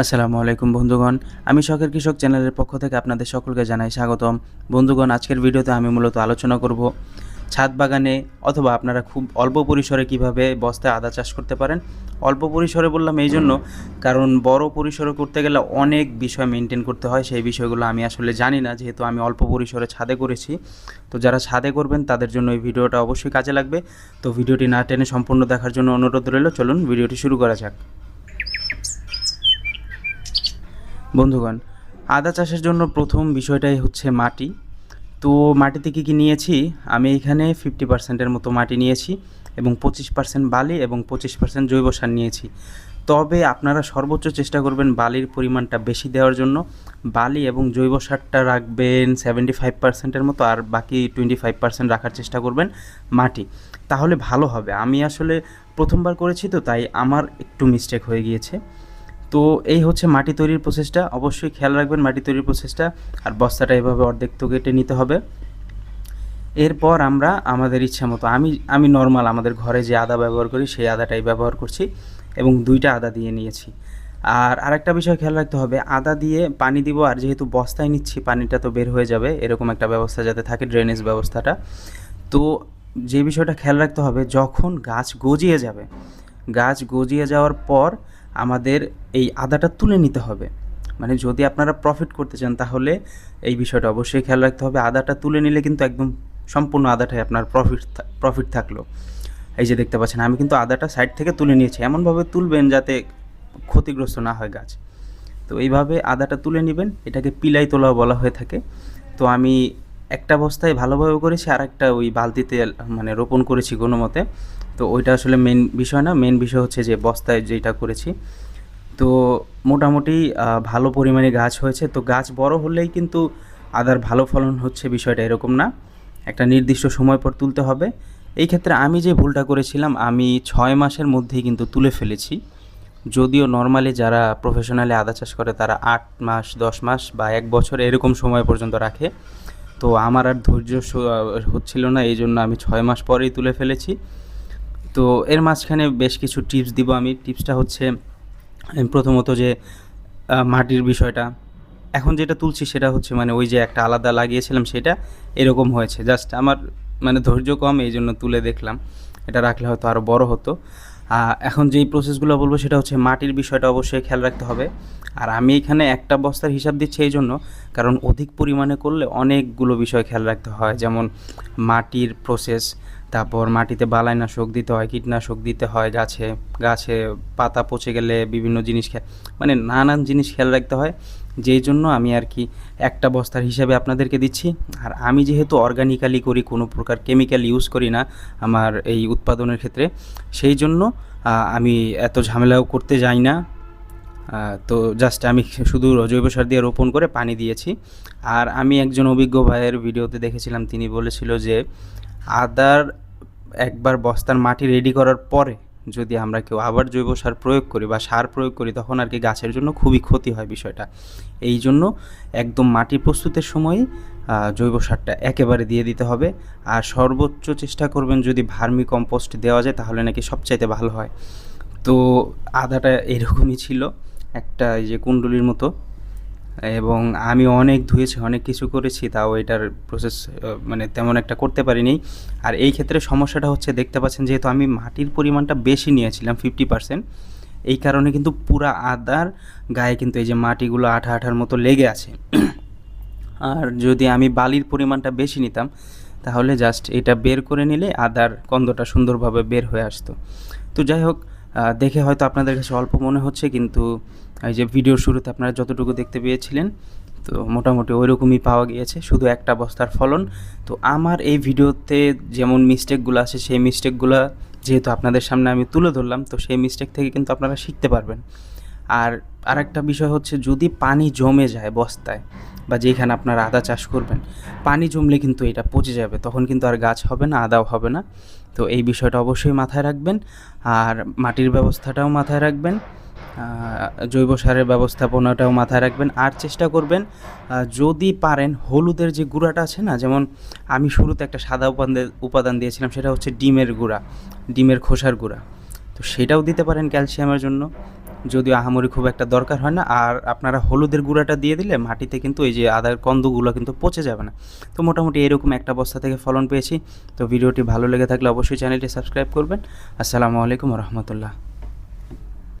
আসসালামু আলাইকুম বন্ধুগণ। আমি শখের কৃষক চ্যানেলের পক্ষ থেকে আপনাদের সকলকে জানাই স্বাগতম। বন্ধুগণ, আজকের ভিডিওতে আমি মূলত আলোচনা করব ছাদ বাগানে অথবা আপনারা খুব অল্প পরিসরে কীভাবে বস্তায় আদা চাষ করতে পারেন। অল্প পরিসরে বললাম এই জন্য, কারণ বড় পরিসরে করতে গেলে অনেক বিষয় মেনটেন করতে হয়, সেই বিষয়গুলো আমি আসলে জানি না, যেহেতু আমি অল্প পরিসরে ছাদে করেছি। তো যারা ছাদে করবেন, তাদের জন্য এই ভিডিওটা অবশ্যই কাজে লাগবে। তো ভিডিওটি না টেনে সম্পূর্ণ দেখার জন্য অনুরোধ রইল, চলুন ভিডিওটি শুরু করা যাক। বন্ধুগণ, আদা চাষের জন্য প্রথম বিষয়টাই হচ্ছে মাটি। তো মাটিতে কী কী নিয়েছি? আমি এখানে ফিফটি পার্সেন্টের মতো মাটি নিয়েছি এবং পঁচিশ পার্সেন্ট বালি এবং পঁচিশ পার্সেন্ট জৈব সার নিয়েছি। তবে আপনারা সর্বোচ্চ চেষ্টা করবেন বালির পরিমাণটা বেশি দেওয়ার জন্য। বালি এবং জৈব সারটা রাখবেন সেভেন্টি ফাইভ পার্সেন্টের মতো আর বাকি টোয়েন্টি ফাইভ পার্সেন্ট রাখার চেষ্টা করবেন মাটি। তাহলে ভালো হবে। আমি আসলে প্রথমবার করেছি তো, তাই আমার একটু মিস্টেক হয়ে গিয়েছে। তো এই হচ্ছে মাটি তৈরির প্রসেসটা। অবশ্যই খেয়াল রাখবেন মাটি তৈরির প্রসেসটা। আর বস্তাটা এভাবে অর্ধেক তো কেটে নিতে হবে। এরপর আমরা আমাদের ইচ্ছা মতো, আমি আমি নর্মাল আমাদের ঘরে যে আদা ব্যবহার করি, সেই আদাটাই ব্যবহার করছি এবং দুইটা আদা দিয়ে নিয়েছি। আর আরেকটা বিষয় খেয়াল রাখতে হবে, আদা দিয়ে পানি দিব আর যেহেতু বস্তায় নিচ্ছি, পানিটা তো বের হয়ে যাবে। এরকম একটা ব্যবস্থা যাতে থাকে ড্রেনেজ ব্যবস্থাটা। তো যে বিষয়টা খেয়াল রাখতে হবে, যখন গাছ গজিয়ে যাবে, গাছ গজিয়ে যাওয়ার পর আমাদের এই আদাটা তুলে নিতে হবে। মানে যদি আপনারা প্রফিট করতে চান, তাহলে এই বিষয়টা অবশ্যই খেয়াল রাখতে হবে। আদাটা তুলে নিলে কিন্তু একদম সম্পূর্ণ আদাটাই আপনার প্রফিট প্রফিট থাকল। এই যে দেখতে পাচ্ছেন, আমি কিন্তু আদাটা সাইড থেকে তুলে নিয়েছি। এমনভাবে তুলবেন যাতে ক্ষতিগ্রস্ত না হয় গাছ। তো এইভাবে আদাটা তুলে নেবেন। এটাকে পিলাই তোলা বলা হয়ে থাকে। তো আমি একটা বস্তায় ভালোভাবে করেছি আর একটা ওই বালতিতে মানে রোপণ করেছি কোনো মতে। তো ওইটা আসলে মেন বিষয় না মেন বিষয় হচ্ছে যে বস্তায় যেটা করেছি। তো মোটামুটি ভালো পরিমাণে গাছ হয়েছে। তো গাছ বড় হলেই কিন্তু আদার ভালো ফলন হচ্ছে বিষয়টা এরকম না। একটা নির্দিষ্ট সময় পর তুলতে হবে। এই ক্ষেত্রে আমি যে ভুলটা করেছিলাম, আমি ছয় মাসের মধ্যেই কিন্তু তুলে ফেলেছি। যদিও নর্মালি যারা প্রফেশনালি আদা চাষ করে, তারা আট মাস, দশ মাস বা এক বছর এরকম সময় পর্যন্ত রাখে। তো আমার আর ধৈর্য হচ্ছিল না, এই জন্য আমি ছয় মাস পরেই তুলে ফেলেছি। তো এর মাঝখানে বেশ কিছু টিপস দিব আমি। টিপসটা হচ্ছে প্রথমত যে মাটির বিষয়টা। এখন যেটা তুলছি সেটা হচ্ছে মানে ওই যে একটা আলাদা লাগিয়েছিলাম সেটা এরকম হয়েছে। জাস্ট আমার মানে ধৈর্য কম, এই জন্য তুলে দেখলাম। এটা রাখলে হয়তো আরও বড় হতো। এখন যেই প্রসেসগুলো বলব সেটা হচ্ছে মাটির বিষয়টা অবশ্যই খেয়াল রাখতে হবে। আর আমি এখানে একটা বস্তার হিসাব দিচ্ছি এই জন্য, কারণ অধিক পরিমাণে করলে অনেকগুলো বিষয় খেয়াল রাখতে হয়। যেমন মাটির প্রসেস তারপর মাটিতে বালাইনাশক দিতে হয়, কীটনাশক দিতে হয় গাছে গাছে পাতা পচে গেলে বিভিন্ন জিনিস মানে নানান জিনিস খেয়াল রাখতে হয়। যেই জন্য আমি আর কি একটা বস্তার হিসাবে আপনাদেরকে দিচ্ছি। আর আমি যেহেতু অর্গানিক্যালি করি, কোনো প্রকার কেমিক্যাল ইউজ করি না আমার এই উৎপাদনের ক্ষেত্রে, সেই জন্য আমি এত ঝামেলাও করতে যাই না। তো জাস্ট আমি শুধু জৈব সার দিয়ে রোপণ করে পানি দিয়েছি। আর আমি একজন অভিজ্ঞ ভাইয়ের ভিডিওতে দেখেছিলাম, তিনি বলেছিল যে আদার একবার বস্তার মাটি রেডি করার পরে যদি আমরা কেউ আবার জৈব সার প্রয়োগ করি বা সার প্রয়োগ করি, তখন আর কি গাছের জন্য খুবই ক্ষতি হয় বিষয়টা। এই জন্য একদম মাটি প্রস্তুতের সময় জৈব সারটা একেবারে দিয়ে দিতে হবে। আর সর্বোচ্চ চেষ্টা করবেন যদি ভার্মি কম্পোস্ট দেওয়া যায়, তাহলে নাকি সবচাইতে ভালো হয়। তো আদাটা এরকমই ছিল। একটা এই যে কুণ্ডলির মতো। এবং আমি অনেক ধুয়েছি, অনেক কিছু করেছি, তাও এটার প্রসেস মানে তেমন একটা করতে পারিনি। আর এই ক্ষেত্রে সমস্যাটা হচ্ছে, দেখতে পাচ্ছেন যেহেতু আমি মাটির পরিমাণটা বেশি নিয়েছিলাম ফিফটি পার্সেন্ট এই কারণে কিন্তু পুরা আদার গায়ে কিন্তু এই যে মাটিগুলো আঠা আঠার মতো লেগে আছে। আর যদি আমি বালির পরিমাণটা বেশি নিতাম, তাহলে জাস্ট এটা বের করে নিলে আদার কন্দটা সুন্দরভাবে বের হয়ে আসতো। তো যাই হোক দেখে হয়তো আপনাদের কাছে অল্প মনে হচ্ছে, কিন্তু এই যে ভিডিওর শুরুতে আপনারা যতটুকু দেখতে পেয়েছিলেন, তো মোটামুটি ওইরকমই পাওয়া গিয়েছে, শুধু একটা বস্তার ফলন। তো আমার এই ভিডিওতে যেমন মিস্টেকগুলো আছে, সেই মিস্টেকগুলো যেহেতু আপনাদের সামনে আমি তুলে ধরলাম, তো সেই মিস্টেক থেকে কিন্তু আপনারা শিখতে পারবেন। আর আরেকটা বিষয় হচ্ছে যদি পানি জমে যায় বস্তায় বা যেখানে আপনারা আদা চাষ করবেন, পানি জমলে কিন্তু এটা পচে যাবে, তখন কিন্তু আর গাছ হবে না, আদাও হবে না। তো এই বিষয়টা অবশ্যই মাথায় রাখবেন। আর মাটির ব্যবস্থাটাও মাথায় রাখবেন জৈব সারের ব্যবস্থাপনাটাও মাথায় রাখবেন। আর চেষ্টা করবেন যদি পারেন হলুদের যে গুঁড়াটা আছে না, যেমন আমি শুরুতে একটা সাদা উপাদান উপাদান দিয়েছিলাম, সেটা হচ্ছে ডিমের গুঁড়া, ডিমের খোসার গুঁড়া। তো সেটাও দিতে পারেন ক্যালসিয়ামের জন্য। যদিও আহামরি খুব একটা দরকার হয় না, আর আপনারা হলুদের গুঁড়াটা দিয়ে দিলে মাটিতে কিন্তু এই যে আদার কন্দগুলো কিন্তু পচে যাবে না। তো মোটামুটি এরকম একটা বস্তা থেকে ফলন পেয়েছি। তো ভিডিওটি ভালো লেগে থাকলে অবশ্যই চ্যানেলটি সাবস্ক্রাইব করবেন। আসসালামু আলাইকুম রহমতুল্লাহ।